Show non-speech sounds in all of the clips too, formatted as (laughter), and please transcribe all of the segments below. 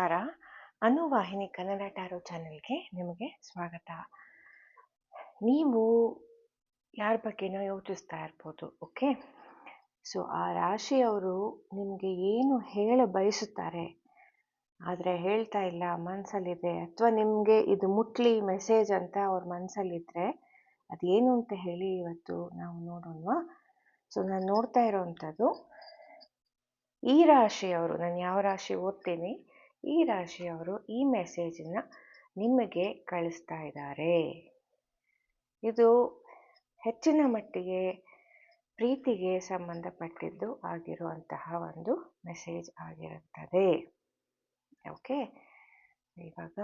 ನಮಸ್ಕಾರ. ಅನುವಾಹಿನಿ ಕನ್ನಡ ಟ್ಯಾರೋ ಚಾನೆಲ್ಗೆ ನಿಮಗೆ ಸ್ವಾಗತ. ನೀವು ಯಾರ ಬಗ್ಗೆನೋ ಯೋಚಿಸ್ತಾ ಇರ್ಬೋದು, ಓಕೆ? ಸೊ, ಆ ರಾಶಿಯವರು ನಿಮಗೆ ಏನು ಹೇಳ ಬಯಸುತ್ತಾರೆ? ಆದರೆ ಹೇಳ್ತಾ ಇಲ್ಲ ಮನಸ್ಸಲ್ಲಿದೆ ಅಥವಾ ನಿಮಗೆ ಇದು ಮುಟ್ಲಿ ಮೆಸೇಜ್ ಅಂತ ಅವ್ರ ಮನಸ್ಸಲ್ಲಿದ್ದರೆ ಅದೇನು ಅಂತ ಹೇಳಿ ಇವತ್ತು ನಾವು ನೋಡೋಣವಾ? ಸೊ, ನಾನು ನೋಡ್ತಾ ಇರೋವಂಥದ್ದು ಈ ರಾಶಿಯವರು, ನಾನು ಯಾವ ರಾಶಿ ಓದ್ತೀನಿ? ಈ ರಾಶಿಯವರು ಈ ಮೆಸೇಜನ್ನ ನಿಮಗೆ ಕಳಿಸ್ತಾ ಇದ್ದಾರೆ. ಇದು ಹೆಚ್ಚಿನ ಮಟ್ಟಿಗೆ ಪ್ರೀತಿಗೆ ಸಂಬಂಧಪಟ್ಟಿದ್ದು ಆಗಿರುವಂತಹ ಒಂದು ಮೆಸೇಜ್ ಆಗಿರುತ್ತದೆ. ಓಕೆ ಇವಾಗ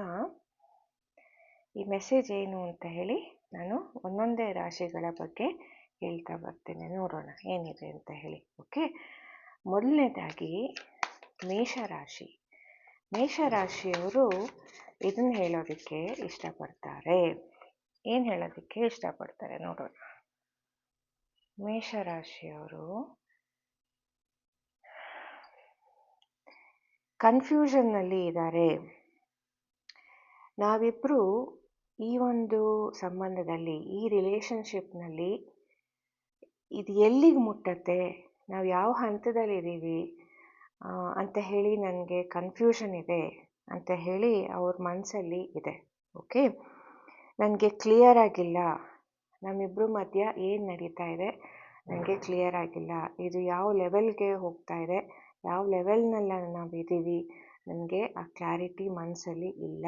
ಈ ಮೆಸೇಜ್ ಏನು ಅಂತ ಹೇಳಿ ನಾನು ಒಂದೊಂದೇ ರಾಶಿಗಳ ಬಗ್ಗೆ ಹೇಳ್ತಾ ಬರ್ತೇನೆ. ನೋಡೋಣ ಏನಿದೆ ಅಂತ ಹೇಳಿ. ಓಕೆ ಮೊದಲನೇದಾಗಿ ಮೇಷರಾಶಿ ಮೇಷರಾಶಿಯವರು ಇದನ್ನ ಹೇಳೋದಕ್ಕೆ ಇಷ್ಟಪಡ್ತಾರೆ. ಏನು ಹೇಳೋದಕ್ಕೆ ಇಷ್ಟಪಡ್ತಾರೆ ನೋಡೋಣ. ಮೇಷರಾಶಿಯವರು ಕನ್ಫ್ಯೂಷನ್ನಲ್ಲಿ ಇದ್ದಾರೆ. ನಾವಿಬ್ಬರು ಈ ಒಂದು ಸಂಬಂಧದಲ್ಲಿ, ಈ ರಿಲೇಷನ್ಶಿಪ್ನಲ್ಲಿ, ಇದು ಎಲ್ಲಿಗೆ ಮುಟ್ಟತ್ತೆ? ನಾವು ಯಾವ ಹಂತದಲ್ಲಿದ್ದೀವಿ? ಅಂತ ಹೇಳಿ ನನಗೆ ಕನ್ಫ್ಯೂಷನ್ ಇದೆ ಅಂತ ಹೇಳಿ ಅವ್ರ ಮನಸ್ಸಲ್ಲಿ ಇದೆ ಓಕೆ ನನಗೆ ಕ್ಲಿಯರ್ ಆಗಿಲ್ಲ. ನಮ್ಮಿಬ್ಬರ ಮಧ್ಯ ಏನು ನಡೀತಾ ಇದೆ? ನನಗೆ ಕ್ಲಿಯರ್ ಆಗಿಲ್ಲ. ಇದು ಯಾವ ಲೆವೆಲ್ಗೆ ಹೋಗ್ತಾ ಇದೆ? ಯಾವ ಲೆವೆಲ್ನಲ್ಲಿ ನಾವು ಇದ್ದೀವಿ ನನಗೆ ಆ ಕ್ಲಾರಿಟಿ ಮನಸ್ಸಲ್ಲಿ ಇಲ್ಲ.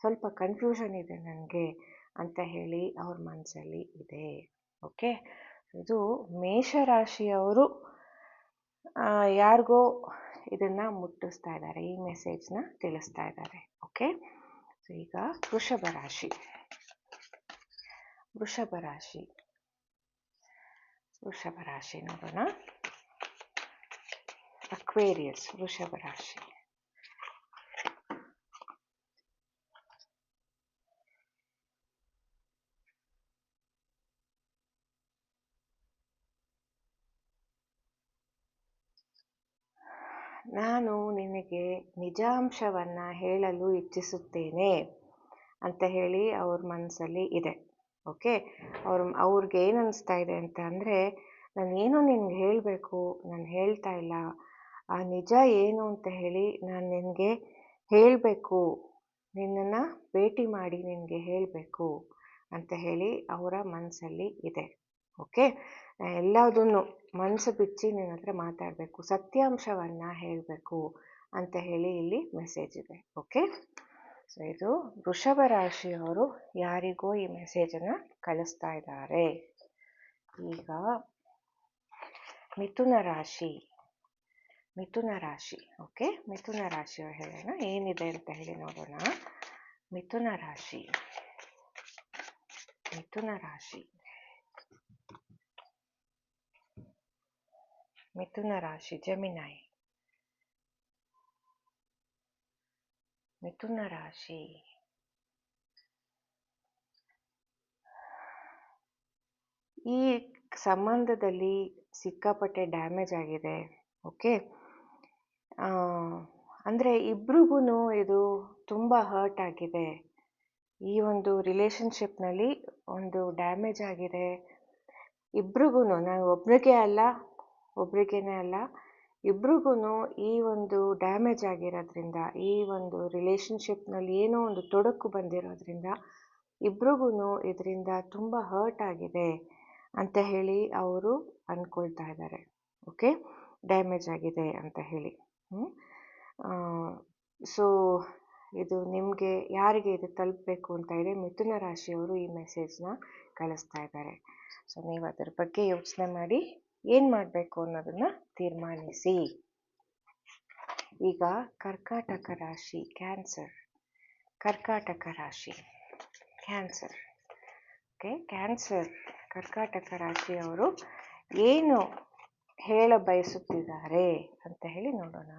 ಸ್ವಲ್ಪ ಕನ್ಫ್ಯೂಷನ್ ಇದೆ ನನಗೆ ಅಂತ ಹೇಳಿ ಅವ್ರ ಮನಸ್ಸಲ್ಲಿ ಇದೆ ಓಕೆ ಇದು ಮೇಷರಾಶಿಯವರು ಯಾರಿಗೋ ಇದನ್ನು ಮುಟ್ಟಿಸ್ತಾ ಇದ್ದಾರೆ, ಈ ಮೆಸೇಜ್ನ ತಿಳಿಸ್ತಾ ಇದ್ದಾರೆ ಓಕೆ ಸೊ ಈಗ ವೃಷಭ ರಾಶಿ. ವೃಷಭ ರಾಶಿ. ವೃಷಭ ರಾಶಿ ನೋಡೋಣ. ಅಕ್ವೇರಿಯಸ್ ವೃಷಭ ರಾಶಿ ನಾನು ನಿನಗೆ ನಿಜಾಂಶವನ್ನು ಹೇಳಲು ಇಚ್ಛಿಸುತ್ತೇನೆ ಅಂತ ಹೇಳಿ ಅವ್ರ ಮನಸ್ಸಲ್ಲಿ ಇದೆ ಓಕೆ ಅವ್ರ ಅವ್ರಿಗೆ ಏನು ಅನಿಸ್ತಾ ಇದೆ ಅಂತ ಅಂದರೆ, ನಾನೇನು ನಿನ್ಗೆ ಹೇಳಬೇಕು, ನಾನು ಹೇಳ್ತಾ ಇಲ್ಲ, ಆ ನಿಜ ಏನು ಅಂತ ಹೇಳಿ ನಾನು ನಿನಗೆ ಹೇಳಬೇಕು, ನಿನ್ನನ್ನು ಭೇಟಿ ಮಾಡಿ ನಿನಗೆ ಹೇಳಬೇಕು ಅಂತ ಹೇಳಿ ಅವರ ಮನಸ್ಸಲ್ಲಿ ಇದೆ ಓಕೆ ಎಲ್ಲದನ್ನು ಮನಸ್ಸು ಬಿಚ್ಚಿ ನಿನ್ನ ಹತ್ರ ಮಾತಾಡಬೇಕು, ಸತ್ಯಾಂಶವನ್ನು ಹೇಳಬೇಕು ಅಂತ ಹೇಳಿ ಇಲ್ಲಿ ಮೆಸೇಜ್ ಇದೆ ಓಕೆ ಸೊ ಇದು ವೃಷಭ ರಾಶಿಯವರು ಯಾರಿಗೋ ಈ ಮೆಸೇಜನ್ನು ಕಳಿಸ್ತಾ ಇದ್ದಾರೆ. ಈಗ ಮಿಥುನ ರಾಶಿ ಮಿಥುನ ರಾಶಿ ಓಕೆ ಮಿಥುನ ರಾಶಿಯವರು ಹೇಳೋಣ ಏನಿದೆ ಅಂತ ಹೇಳಿ ನೋಡೋಣ. ಮಿಥುನ ರಾಶಿ ಮಿಥುನ ರಾಶಿ ಮಿಥುನ ರಾಶಿ ಜಮಿನಾಯಿ ಮಿಥುನ ರಾಶಿ ಈ ಸಂಬಂಧದಲ್ಲಿ ಸಿಕ್ಕಾಪಟ್ಟೆ ಡ್ಯಾಮೇಜ್ ಆಗಿದೆ ಓಕೆ ಅಂದರೆ ಇಬ್ರಿಗೂ ಇದು ತುಂಬ ಹರ್ಟ್ ಆಗಿದೆ. ಈ ಒಂದು ರಿಲೇಶನ್ಶಿಪ್ನಲ್ಲಿ ಒಂದು ಡ್ಯಾಮೇಜ್ ಆಗಿದೆ. ಇಬ್ರಿಗೂ ನಾನು ಒಬ್ಬರಿಗೆ ಅಲ್ಲ, ಒಬ್ರಿಗೇನೆ ಅಲ್ಲ ಇಬ್ರಿಗೂ ಈ ಒಂದು ಡ್ಯಾಮೇಜ್ ಆಗಿರೋದ್ರಿಂದ, ಈ ಒಂದು ರಿಲೇಷನ್ಶಿಪ್ನಲ್ಲಿ ಏನೋ ಒಂದು ತೊಡಕು ಬಂದಿರೋದ್ರಿಂದ ಇಬ್ರಿಗೂ ಇದರಿಂದ ತುಂಬ ಹರ್ಟ್ ಆಗಿದೆ ಅಂತ ಹೇಳಿ ಅವರು ಅಂದ್ಕೊಳ್ತಾ ಇದ್ದಾರೆ ಓಕೆ ಡ್ಯಾಮೇಜ್ ಆಗಿದೆ ಅಂತ ಹೇಳಿ. ಸೊ ಇದು ನಿಮಗೆ ಯಾರಿಗೆ ಇದು ತಲುಪಬೇಕು ಅಂತ ಇದೆ ಮಿಥುನ ರಾಶಿಯವರು ಈ ಮೆಸೇಜ್ನ ಕಳಿಸ್ತಾ ಇದ್ದಾರೆ ಸೊ ನೀವು ಅದರ ಬಗ್ಗೆ ಯೋಚನೆ ಮಾಡಿ. ಏನು ಮಾಡಬೇಕು ಅನ್ನೋದನ್ನು ತೀರ್ಮಾನಿಸಿ. ಈಗ ಕರ್ಕಾಟಕ ರಾಶಿ ಕ್ಯಾನ್ಸರ್ ಕರ್ಕಾಟಕ ರಾಶಿ ಕ್ಯಾನ್ಸರ್ ಓಕೆ ಕ್ಯಾನ್ಸರ್ ಕರ್ಕಾಟಕ ರಾಶಿಯವರು ಏನು ಹೇಳ ಬಯಸುತ್ತಿದ್ದಾರೆ ಅಂತ ಹೇಳಿ ನೋಡೋಣ.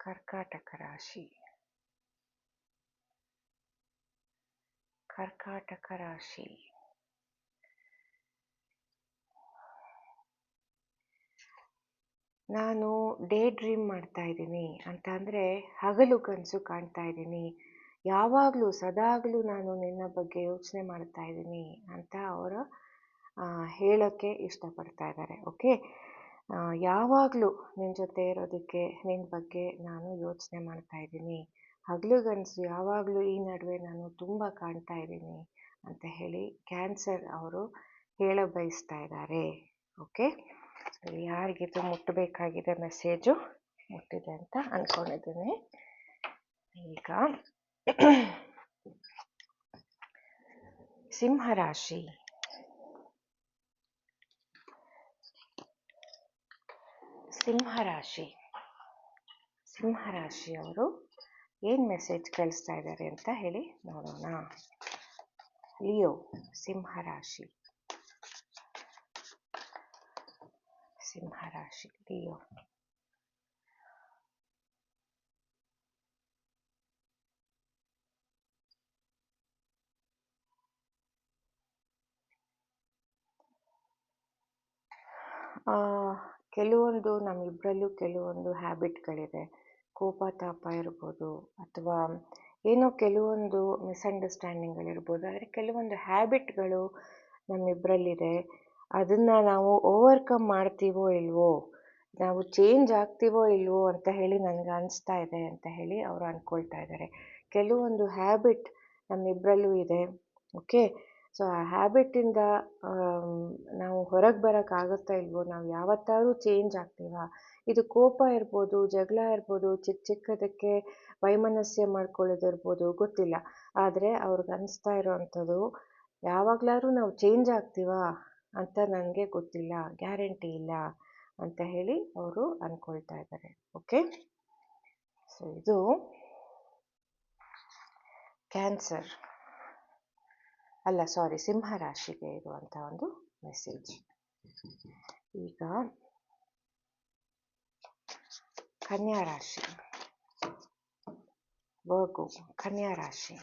ಕರ್ಕಾಟಕ ರಾಶಿ. ಕರ್ಕಾಟಕ ರಾಶಿ. ನಾನು ಡೇ ಡ್ರೀಮ್ ಮಾಡ್ತಾ ಇದ್ದೀನಿ ಅಂತ ಅಂದರೆ ಹಗಲು ಕನಸು ಕಾಣ್ತಾ ಇದ್ದೀನಿ. ಯಾವಾಗಲೂ, ಸದಾಗಲೂ ನಾನು ನಿನ್ನ ಬಗ್ಗೆ ಯೋಚನೆ ಮಾಡ್ತಾ ಇದ್ದೀನಿ ಅಂತ ಅವರು ಹೇಳೋಕ್ಕೆ ಇಷ್ಟಪಡ್ತಾ ಇದ್ದಾರೆ, ಓಕೆ? ಯಾವಾಗಲೂ ನಿನ್ನ ಜೊತೆ ಇರೋದಕ್ಕೆ ನಿನ್ನ ಬಗ್ಗೆ ನಾನು ಯೋಚನೆ ಮಾಡ್ತಾ ಇದ್ದೀನಿ. ಹಗಲುಗನಸು ಯಾವಾಗಲೂ ಈ ನಡುವೆ ನಾನು ತುಂಬ ಕಾಣ್ತಾ ಇದ್ದೀನಿ ಅಂತ ಹೇಳಿ ಕ್ಯಾನ್ಸರ್ ಅವರು ಹೇಳ ಬಯಸ್ತಾ ಇದ್ದಾರೆ, ಓಕೆ? ಯಾರಿಗಿದು ಮುಟ್ಟಬೇಕಾಗಿದೆ ಮೆಸೇಜು ಮುಟ್ಟಿದೆ ಅಂತ ಅಂದ್ಕೊಂಡಿದ್ದೀನಿ ಈಗ ಸಿಂಹರಾಶಿ ಸಿಂಹರಾಶಿ ಸಿಂಹರಾಶಿಯವರು ಏನು ಮೆಸೇಜ್ ಕಳಿಸ್ತಾ ಇದ್ದಾರೆ ಅಂತ ಹೇಳಿ ನೋಡೋಣ. ಲಿಯೋ ಸಿಂಹರಾಶಿ ಸಿಂಹರಾಶಿ ಲಿಯೋ ಕೆಲವೊಂದು ನಮ್ಮಿಬ್ಬರಲ್ಲೂ ಕೆಲವೊಂದು ಹ್ಯಾಬಿಟ್ಗಳಿದೆ. ಕೋಪ, ತಾಪ ಇರ್ಬೋದು ಅಥವಾ ಏನೋ ಕೆಲವೊಂದು ಮಿಸ್ಅಂಡರ್ಸ್ಟ್ಯಾಂಡಿಂಗ್ಗಳಿರ್ಬೋದು. ಆದರೆ ಕೆಲವೊಂದು ಹ್ಯಾಬಿಟ್ಗಳು ನಮ್ಮಿಬ್ಬರಲ್ಲಿದೆ ಅದನ್ನು ನಾವು ಓವರ್ಕಮ್ ಮಾಡ್ತೀವೋ ಇಲ್ವೋ, ನಾವು ಚೇಂಜ್ ಆಗ್ತೀವೋ ಇಲ್ವೋ ಅಂತ ಹೇಳಿ ನನಗೆ ಅನಿಸ್ತಾ ಇದೆ ಅಂತ ಹೇಳಿ ಅವರು ಅಂದ್ಕೊಳ್ತಾ ಇದ್ದಾರೆ ಕೆಲವೊಂದು ಹ್ಯಾಬಿಟ್ ನಮ್ಮಿಬ್ಬರಲ್ಲೂ ಇದೆ ಓಕೆ ಸೊ ಆ ಹ್ಯಾಬಿಟ್ಟಿಂದ ನಾವು ಹೊರಗೆ ಬರೋಕ್ಕಾಗುತ್ತಾ ಇಲ್ವೋ, ನಾವು ಯಾವತ್ತಾದ್ರೂ ಚೇಂಜ್ ಆಗ್ತೀವಾ? ಇದು ಕೋಪ ಇರ್ಬೋದು, ಜಗಳ ಇರ್ಬೋದು ಚಿಕ್ಕ ಚಿಕ್ಕದಕ್ಕೆ ವೈಮನಸ್ಯ ಮಾಡ್ಕೊಳ್ಳೋದಿರ್ಬೋದು, ಗೊತ್ತಿಲ್ಲ. ಆದರೆ ಅವ್ರಿಗೆ ಅನಿಸ್ತಾ ಇರೋವಂಥದ್ದು ಯಾವಾಗ್ಲಾದ್ರೂ ನಾವು ಚೇಂಜ್ ಆಗ್ತೀವಾ? ಅಂತ ನನಗೆ ಗೊತ್ತಿಲ್ಲ, ಗ್ಯಾರಂಟಿ ಇಲ್ಲ ಅಂತ ಹೇಳಿ ಅವರು ಅಂದ್ಕೊಳ್ತಾ ಇದ್ದಾರೆ ಓಕೆ ಸೊ ಇದು ಕ್ಯಾನ್ಸರ್ ಅಲ್ಲ ಸಾರಿ ಸಿಂಹ ರಾಶಿಗೆ ಇರುವಂಥ ಒಂದು ಮೆಸೇಜ್ ಈಗ ಕನ್ಯಾ ರಾಶಿ. ವರ್ಗು ಕನ್ಯಾ ರಾಶಿ.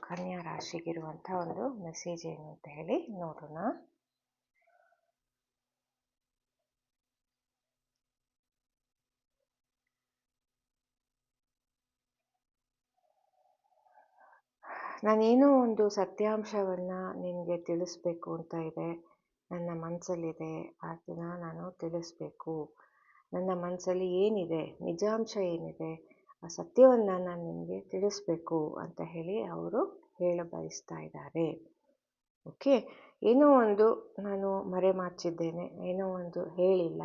ಕನ್ಯಾ ರಾಶಿಗಿರುವಂಥ ಒಂದು ಮೆಸೇಜ್ ಏನು ಅಂತ ಹೇಳಿ ನೋಡೋಣ. ನಾನೇನೋ ಒಂದು ಸತ್ಯಾಂಶವನ್ನು ನಿಮಗೆ ತಿಳಿಸ್ಬೇಕು ಅಂತ ಇದೆ. ನನ್ನ ಮನಸ್ಸಲ್ಲಿದೆ ಅದನ್ನು ನಾನು ತಿಳಿಸ್ಬೇಕು. ನನ್ನ ಮನಸ್ಸಲ್ಲಿ ಏನಿದೆ? ನಿಜಾಂಶ ಏನಿದೆ? ಆ ಸತ್ಯವನ್ನು ನಾನು ನಿಮಗೆ ತಿಳಿಸ್ಬೇಕು ಅಂತ ಹೇಳಿ ಅವರು ಹೇಳ ಬಯಸ್ತಾ ಇದ್ದಾರೆ. ಓಕೆ? ಏನೋ ಒಂದು ನಾನು ಮರೆಮಾಚಿದ್ದೇನೆ, ಏನೋ ಒಂದು ಹೇಳಿಲ್ಲ,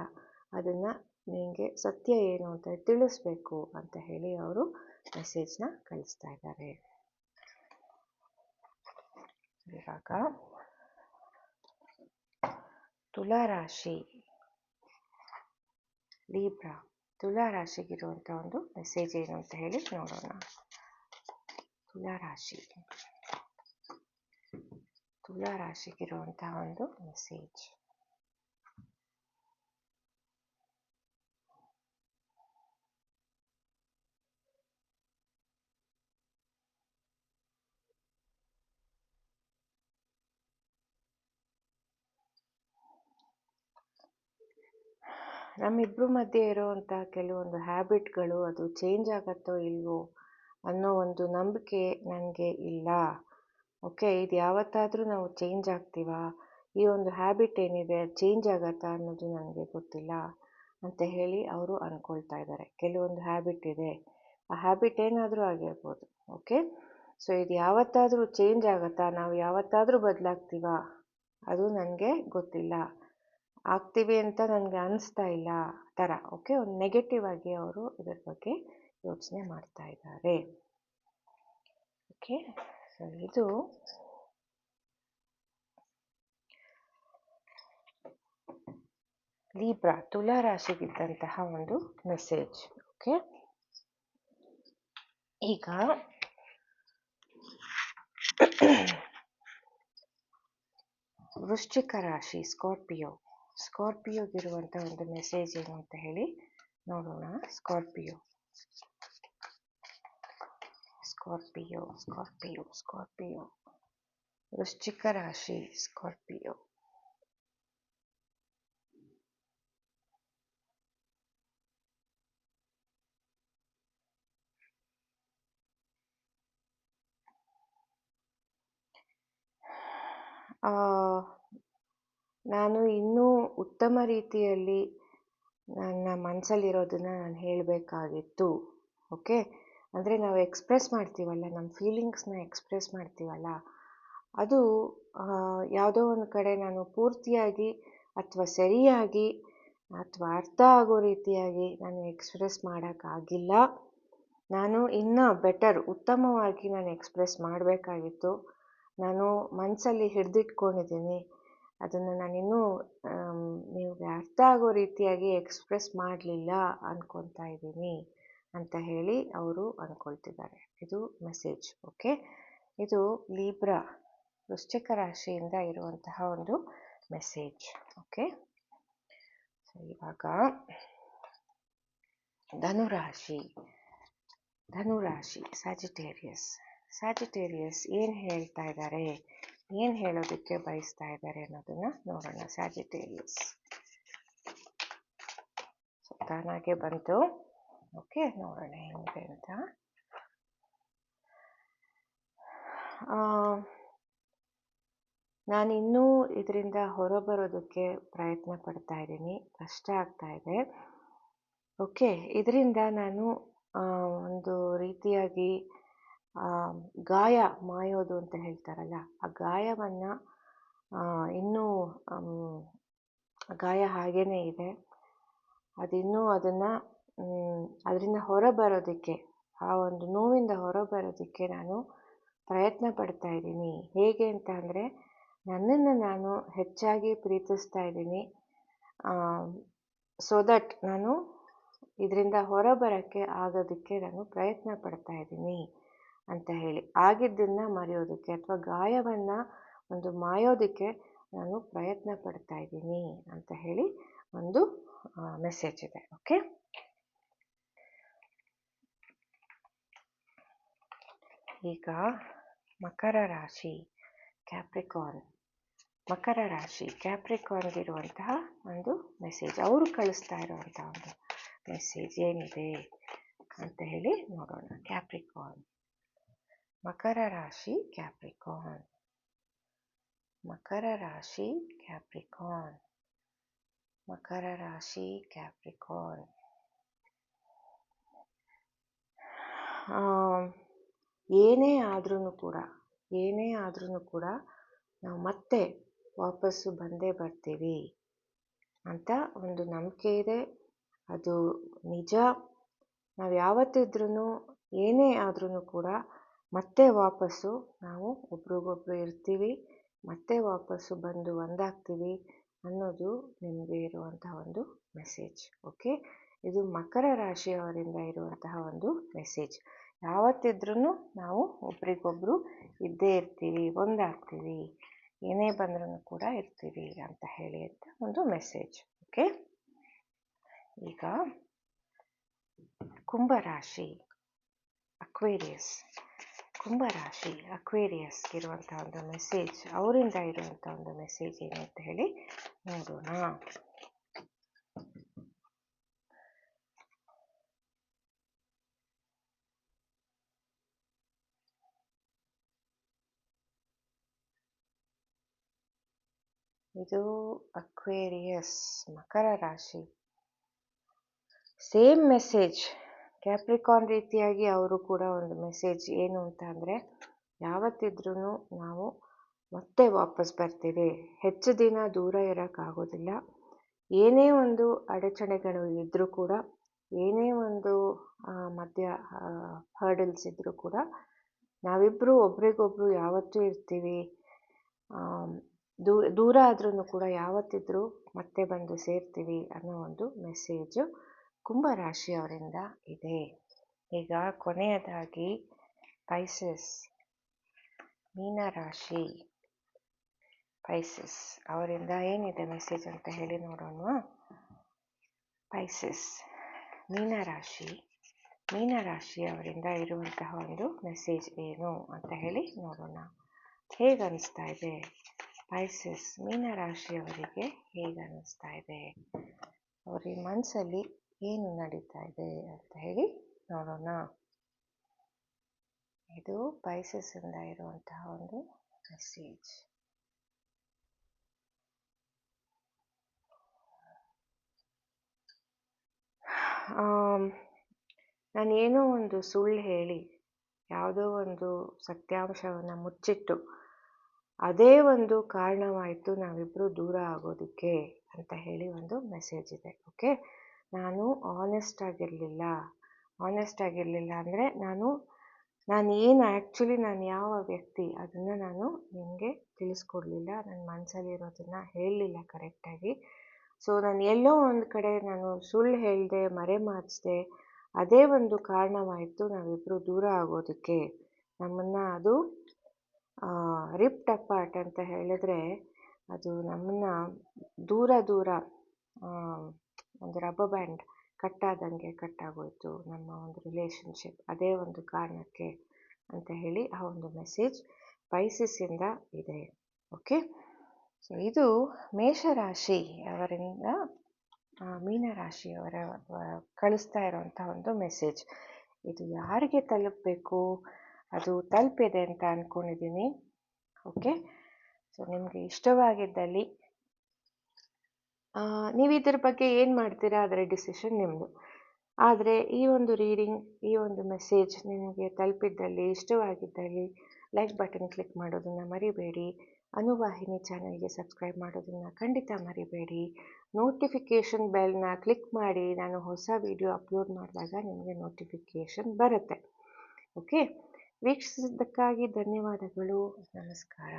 ಅದನ್ನು ನಿಮಗೆ ಸತ್ಯ ಏನು ಅಂತ ತಿಳಿಸ್ಬೇಕು ಅಂತ ಹೇಳಿ ಅವರು ಮೆಸೇಜ್ನ ಕಳಿಸ್ತಾ ಇದ್ದಾರೆ. ಇವಾಗ ತುಲಾರಾಶಿ ಲೀಬ್ರಾ ತುಲಾರಾಶಿಗಿರುವಂಥ ಒಂದು ಮೆಸೇಜ್ ಏನು ಅಂತ ಹೇಳಿ ನೋಡೋಣ. ತುಲಾರಾಶಿ. ತುಲಾರಾಶಿಗಿರುವಂತಹ ಒಂದು ಮೆಸೇಜ್ ನಮ್ಮಿಬ್ಬರ ಮಧ್ಯೆ ಇರೋವಂಥ ಕೆಲವೊಂದು ಹ್ಯಾಬಿಟ್ಗಳು ಅದು ಚೇಂಜ್ ಆಗತ್ತೋ ಇಲ್ವೋ ಅನ್ನೋ ಒಂದು ನಂಬಿಕೆ ನನಗೆ ಇಲ್ಲ. ಓಕೆ ಇದು ಯಾವತ್ತಾದರೂ ನಾವು ಚೇಂಜ್ ಆಗ್ತೀವಾ? ಈ ಒಂದು ಹ್ಯಾಬಿಟ್ ಏನಿದೆ ಚೇಂಜ್ ಆಗತ್ತಾ ಅನ್ನೋದು ನನಗೆ ಗೊತ್ತಿಲ್ಲ ಅಂತ ಹೇಳಿ ಅವರು ಅಂದ್ಕೊಳ್ತಾ ಇದ್ದಾರೆ ಕೆಲವೊಂದು ಹ್ಯಾಬಿಟ್ ಇದೆ. ಆ ಹ್ಯಾಬಿಟ್ ಏನಾದರೂ ಆಗಿರ್ಬೋದು. ಓಕೆ ಸೊ ಇದು ಯಾವತ್ತಾದರೂ ಚೇಂಜ್ ಆಗತ್ತಾ? ನಾವು ಯಾವತ್ತಾದರೂ ಬದಲಾಗ್ತೀವಾ? ಅದು ನನಗೆ ಗೊತ್ತಿಲ್ಲ. ಆಗ್ತೀವಿ ಅಂತ ನನಗೆ ಅನಿಸ್ತಾ ಇಲ್ಲ ಥರ. ಓಕೆ ಒಂದು ನೆಗೆಟಿವ್ ಆಗಿ ಅವರು ಇದರ ಬಗ್ಗೆ ಯೋಚನೆ ಮಾಡ್ತಾ ಇದ್ದಾರೆ. ಓಕೆ ಸೊ ಇದು ಲೀಬ್ರಾ ತುಲಾ ರಾಶಿಗಿದ್ದಂತಹ ಒಂದು ಮೆಸೇಜ್ ಓಕೆ ಈಗ (clears throat) ವೃಶ್ಚಿಕ ರಾಶಿ ಸ್ಕಾರ್ಪಿಯೋ ಸ್ಕಾರ್ಪಿಯೋಗಿರುವಂಥ ಒಂದು ಮೆಸೇಜ್ ಏನು ಅಂತ ಹೇಳಿ ನೋಡೋಣ. ಸ್ಕಾರ್ಪಿಯೋ ಸ್ಕಾರ್ಪಿಯೋ ಸ್ಕಾರ್ಪಿಯೋ ಸ್ಕಾರ್ಪಿಯೋ ವೃಶ್ಚಿಕ ರಾಶಿ ಸ್ಕಾರ್ಪಿಯೋ ಆ ನಾನು ಇನ್ನೂ ಉತ್ತಮ ರೀತಿಯಲ್ಲಿ ನನ್ನ ಮನಸ್ಸಲ್ಲಿರೋದನ್ನು ನಾನು ಹೇಳಬೇಕಾಗಿತ್ತು ಓಕೆ ಅಂದರೆ ನಾವು ಎಕ್ಸ್ಪ್ರೆಸ್ ಮಾಡ್ತೀವಲ್ಲ, ನಮ್ಮ ಫೀಲಿಂಗ್ಸ್ನ ಎಕ್ಸ್ಪ್ರೆಸ್ ಮಾಡ್ತೀವಲ್ಲ, ಅದು ಯಾವುದೋ ಒಂದು ಕಡೆ ನಾನು ಪೂರ್ತಿಯಾಗಿ ಅಥವಾ ಸರಿಯಾಗಿ ಅಥವಾ ಅರ್ಥ ಆಗೋ ರೀತಿಯಾಗಿ ನಾನು ಎಕ್ಸ್ಪ್ರೆಸ್ ಮಾಡೋಕ್ಕಾಗಿಲ್ಲ. ನಾನು ಇನ್ನೂ ಬೆಟರ್ ಉತ್ತಮವಾಗಿ ನಾನು ಎಕ್ಸ್ಪ್ರೆಸ್ ಮಾಡಬೇಕಾಗಿತ್ತು. ನಾನು ಮನಸ್ಸಲ್ಲಿ ಹಿಡಿದಿಟ್ಕೊಂಡಿದ್ದೀನಿ. ಅದನ್ನು ನಾನಿನ್ನೂ ನಿಮಗೆ ಅರ್ಥ ಆಗೋ ರೀತಿಯಾಗಿ ಎಕ್ಸ್ಪ್ರೆಸ್ ಮಾಡಲಿಲ್ಲ ಅಂದ್ಕೊತಾ ಇದ್ದೀನಿ ಅಂತ ಹೇಳಿ ಅವರು ಅಂದ್ಕೊಳ್ತಿದ್ದಾರೆ ಇದು ಮೆಸೇಜ್ ಓಕೆ ಇದು ಲೀಬ್ರಾ ವೃಶ್ಚಿಕ ರಾಶಿಯಿಂದ ಇರುವಂತಹ ಒಂದು ಮೆಸೇಜ್ ಓಕೆ ಸೊ ಇವಾಗ ಧನುರಾಶಿ ಧನುರಾಶಿ ಸ್ಯಾಜಿಟೇರಿಯಸ್ ಸ್ಯಾಜಿಟೇರಿಯಸ್ ಏನು ಹೇಳ್ತಾ ಇದ್ದಾರೆ ಏನು ಹೇಳೋದಕ್ಕೆ ಬಯಸ್ತಾ ಇದ್ದಾರೆ ಅನ್ನೋದನ್ನ ನೋಡೋಣ. ಸ್ಯಾಜಿಟೇರಿಯಸ್ ತಾನಾಗೆ ಬಂತು ಓಕೆ, ನೋಡೋಣ ಹೆಂಗೆ ಅಂತ ನಾನಿನ್ನೂ ಇದರಿಂದ ಹೊರಬರೋದಕ್ಕೆ ಪ್ರಯತ್ನ ಪಡ್ತಾ ಇದ್ದೀನಿ. ಕಷ್ಟ ಆಗ್ತಾ ಇದೆ. ಓಕೆ, ಇದರಿಂದ ನಾನು ಒಂದು ರೀತಿಯಾಗಿ ಗಾಯ ಮಾಯೋದು ಅಂತ ಹೇಳ್ತಾರಲ್ಲ, ಆ ಗಾಯವನ್ನು ಇನ್ನೂ ಗಾಯ ಹಾಗೇ ಇದೆ. ಅದಿನ್ನೂ ಅದನ್ನು ಅದರಿಂದ ಹೊರ ಬರೋದಕ್ಕೆ ಆ ಒಂದು ನೋವಿಂದ ಹೊರಬರೋದಕ್ಕೆ ನಾನು ಪ್ರಯತ್ನ ಪಡ್ತಾ ಇದ್ದೀನಿ. ಹೇಗೆ ಅಂತ ಅಂದರೆ, ನನ್ನನ್ನು ನಾನು ಹೆಚ್ಚಾಗಿ ಪ್ರೀತಿಸ್ತಾ ಇದ್ದೀನಿ. ಸೊ ದಟ್ ನಾನು ಇದರಿಂದ ಹೊರ ಬರೋಕ್ಕೆ ಆಗೋದಕ್ಕೆ ನಾನು ಪ್ರಯತ್ನ ಪಡ್ತಾ ಇದ್ದೀನಿ. ಅಂತ ಹೇಳಿ. ಆಗಿದ್ದನ್ನು ಮರೆಯೋದಕ್ಕೆ ಅಥವಾ ಗಾಯವನ್ನು ಒಂದು ಮಾಯೋದಕ್ಕೆ ನಾನು ಪ್ರಯತ್ನ ಪಡ್ತಾ ಇದ್ದೀನಿ ಅಂತ ಹೇಳಿ ಒಂದು ಮೆಸೇಜ್ ಇದೆ. ಓಕೆ ಈಗ ಮಕರ ರಾಶಿ ಕ್ಯಾಪ್ರಿಕಾನ್ ಮಕರ ರಾಶಿ ಕ್ಯಾಪ್ರಿಕಾನ್ಗಿರುವಂತಹ ಒಂದು ಮೆಸೇಜ್ ಅವರು ಕಳಿಸ್ತಾ ಇರುವಂತಹ ಒಂದು ಮೆಸೇಜ್ ಏನಿದೆ ಅಂತ ಹೇಳಿ ನೋಡೋಣ. ಕ್ಯಾಪ್ರಿಕಾನ್ ಮಕರ ರಾಶಿ ಕ್ಯಾಪ್ರಿಕಾನ್ ಮಕರ ರಾಶಿ ಕ್ಯಾಪ್ರಿಕಾನ್ ಮಕರ ರಾಶಿ ಕ್ಯಾಪ್ರಿಕಾನ್ ಏನೇ ಆದ್ರೂ ಕೂಡ, ಏನೇ ಆದ್ರೂ ಕೂಡ ನಾವು ಮತ್ತೆ ವಾಪಸ್ಸು ಬಂದೇ ಬರ್ತೀವಿ ಅಂತ ಒಂದು ನಂಬಿಕೆ ಇದೆ. ಅದು ನಿಜ. ನಾವು ಯಾವತ್ತಿದ್ರೂ ಏನೇ ಆದ್ರೂ ಕೂಡ ಮತ್ತೆ ವಾಪಸ್ಸು ನಾವು ಒಬ್ರಿಗೊಬ್ರು ಇರ್ತೀವಿ, ಮತ್ತೆ ವಾಪಸ್ಸು ಬಂದು ಒಂದಾಗ್ತೀವಿ ಅನ್ನೋದು ನಿಮಗೆ ಇರುವಂತಹ ಒಂದು ಮೆಸೇಜ್ ಓಕೆ ಇದು ಮಕರ ರಾಶಿಯವರಿಂದ ಇರುವಂತಹ ಒಂದು ಮೆಸೇಜ್ ಯಾವತ್ತಿದ್ರೂ ನಾವು ಒಬ್ರಿಗೊಬ್ರು ಇದ್ದೇ ಇರ್ತೀವಿ, ಒಂದಾಗ್ತೀವಿ, ಏನೇ ಬಂದ್ರೂ ಕೂಡ ಇರ್ತೀವಿ ಅಂತ ಹೇಳಿ ಅಂತ ಒಂದು ಮೆಸೇಜ್ ಓಕೆ ಈಗ ಕುಂಭರಾಶಿ ಅಕ್ವೇರಿಯಸ್ ಕುಂಭರಾಶಿ ಅಕ್ವೇರಿಯಸ್ ಇರುವಂತಹ ಒಂದು ಮೆಸೇಜ್ ಅವರಿಂದ ಇರುವಂತಹ ಒಂದು ಮೆಸೇಜ್ ಏನು ಅಂತ ಹೇಳಿ ನೋಡೋಣ. ಇದು ಅಕ್ವೇರಿಯಸ್ ಮಕರ ರಾಶಿ. ಸೇಮ್ ಮೆಸೇಜ್ ಕ್ಯಾಪ್ರಿಕಾನ್ ರೀತಿಯಾಗಿ ಅವರು ಕೂಡ ಒಂದು ಮೆಸೇಜ್ ಏನು ಅಂತ ಅಂದರೆ ಯಾವತ್ತಿದ್ರೂ ನಾವು ಮತ್ತೆ ವಾಪಸ್ ಬರ್ತೀವಿ. ಹೆಚ್ಚು ದಿನ ದೂರ ಇರೋಕ್ಕಾಗೋದಿಲ್ಲ ಏನೇ ಒಂದು ಅಡಚಣೆಗಳು ಇದ್ದರೂ ಕೂಡ, ಏನೇ ಒಂದು ಮಧ್ಯ ಹರ್ಡಲ್ಸ್ ಇದ್ದರೂ ಕೂಡ ನಾವಿಬ್ಬರು ಒಬ್ರಿಗೊಬ್ರು ಯಾವತ್ತೂ ಇರ್ತೀವಿ. ದೂರ ಆದ್ರೂ ಕೂಡ ಯಾವತ್ತಿದ್ರೂ ಮತ್ತೆ ಬಂದು ಸೇರ್ತೀವಿ ಅನ್ನೋ ಒಂದು ಮೆಸೇಜು ಕುಂಭರಾಶಿಯವರಿಂದ ಇದೆ. ಈಗ ಕೊನೆಯದಾಗಿ ಪೈಸಸ್ ಮೀನರಾಶಿ ಪೈಸಸ್ ಅವರಿಂದ ಏನಿದೆ ಮೆಸೇಜ್ ಅಂತ ಹೇಳಿ ನೋಡೋಣ ಪೈಸಸ್ ಮೀನರಾಶಿ ಮೀನರಾಶಿಯವರಿಂದ ಇರುವಂತಹ ಒಂದು ಮೆಸೇಜ್ ಏನು ಅಂತ ಹೇಳಿ ನೋಡೋಣ. ಹೇಗೆ ಅನಿಸ್ತಾ ಇದೆ? ಪೈಸಸ್ ಮೀನರಾಶಿಯವರಿಗೆ ಹೇಗೆ ಅನ್ನಿಸ್ತಾ ಇದೆ? ಅವರ ಮನಸ್ಸಲ್ಲಿ ಏನು ನಡೀತಾ ಇದೆ ಅಂತ ಹೇಳಿ ನೋಡೋಣ. ಇದು ಪೈಸಸ್ಸಿಂದ ಇರುವಂತಹ ಒಂದು ಮೆಸೇಜ್ ನಾನು ಏನೋ ಒಂದು ಸುಳ್ಳು ಹೇಳಿ, ಯಾವುದೋ ಒಂದು ಸತ್ಯಾಂಶವನ್ನು ಮುಚ್ಚಿಟ್ಟು, ಅದೇ ಒಂದು ಕಾರಣವಾಯಿತು ನಾವಿಬ್ಬರು ದೂರ ಆಗೋದಕ್ಕೆ ಅಂತ ಹೇಳಿ ಒಂದು ಮೆಸೇಜ್ ಇದೆ ಓಕೆ ನಾನು ಆನೆಸ್ಟ್ ಆಗಿರಲಿಲ್ಲ. ಆನೆಸ್ಟ್ ಆಗಿರಲಿಲ್ಲ ಅಂದರೆ ನಾನು ನಾನು ಏನು ಆ್ಯಕ್ಚುಲಿ ನಾನು ಯಾವ ವ್ಯಕ್ತಿ ಅದನ್ನು ನಾನು ನಿಮಗೆ ತಿಳಿಸ್ಕೊಡ್ಲಿಲ್ಲ. ನನ್ನ ಮನಸ್ಸಲ್ಲಿರೋದನ್ನು ಹೇಳಲಿಲ್ಲ ಕರೆಕ್ಟಾಗಿ ಸೊ ನಾನು ಎಲ್ಲೋ ಒಂದು ಕಡೆ ನಾನು ಸುಳ್ಳು ಹೇಳಿದೆ ಮರೆಮಾಚಿದೆ ಅದೇ ಒಂದು ಕಾರಣವಾಯಿತು ನಾವಿಬ್ಬರು ದೂರ ಆಗೋದಕ್ಕೆ. ನಮ್ಮನ್ನು ಅದು ರಿಪ್ಟ್ ಅಪಾರ್ಟ್ ಅಂತ ಹೇಳಿದ್ರೆ ಅದು ನಮ್ಮನ್ನು ದೂರ ದೂರ ಒಂದು ರಬ್ಬರ್ ಬ್ಯಾಂಡ್ ಕಟ್ಟಾದಂಗೆ ಕಟ್ಟಾಗೋಯಿತು ನಮ್ಮ ಒಂದು ರಿಲೇಶನ್ಶಿಪ್ ಅದೇ ಒಂದು ಕಾರಣಕ್ಕೆ ಅಂತ ಹೇಳಿ ಆ ಒಂದು ಮೆಸೇಜ್ ಪೈಸಿಸಿಂದ ಇದೆ ಓಕೆ ಸೊ ಇದು ಮೇಷರಾಶಿ ಅವರಿಂದ ಮೀನರಾಶಿಯವರ ಕಳಿಸ್ತಾ ಇರೋವಂಥ ಒಂದು ಮೆಸೇಜ್ ಇದು ಯಾರಿಗೆ ತಲುಪಬೇಕು? ಅದು ತಲುಪಿದೆ ಅಂತ ಅಂದ್ಕೊಂಡಿದ್ದೀನಿ ಓಕೆ ಸೊ ನಿಮಗೆ ಇಷ್ಟವಾಗಿದ್ದಲ್ಲಿ ನೀವು ಇದ್ರ ಬಗ್ಗೆ ಏನು ಮಾಡ್ತೀರಾ ಅದರ ಡಿಸಿಷನ್ ನಿಮ್ಮದು ಆದರೆ ಈ ಒಂದು ರೀಡಿಂಗ್ ಈ ಒಂದು ಮೆಸೇಜ್ ನಿಮಗೆ ತಲುಪಿದ್ದಲ್ಲಿ, ಇಷ್ಟವಾಗಿದ್ದಲ್ಲಿ ಲೈಕ್ ಬಟನ್ ಕ್ಲಿಕ್ ಮಾಡೋದನ್ನು ಮರಿಬೇಡಿ. ಅನುವಾಹಿನಿ ಚಾನಲ್ಗೆ ಸಬ್ಸ್ಕ್ರೈಬ್ ಮಾಡೋದನ್ನು ಖಂಡಿತ ಮರಿಬೇಡಿ. ನೋಟಿಫಿಕೇಷನ್ ಬೆಲ್ನ ಕ್ಲಿಕ್ ಮಾಡಿ ನಾನು ಹೊಸ ವಿಡಿಯೋ ಅಪ್ಲೋಡ್ ಮಾಡಿದಾಗ ನಿಮಗೆ ನೋಟಿಫಿಕೇಷನ್ ಬರುತ್ತೆ. ಓಕೆ ವೀಕ್ಷಿಸಿದ್ದಕ್ಕಾಗಿ ಧನ್ಯವಾದಗಳು. ನಮಸ್ಕಾರ.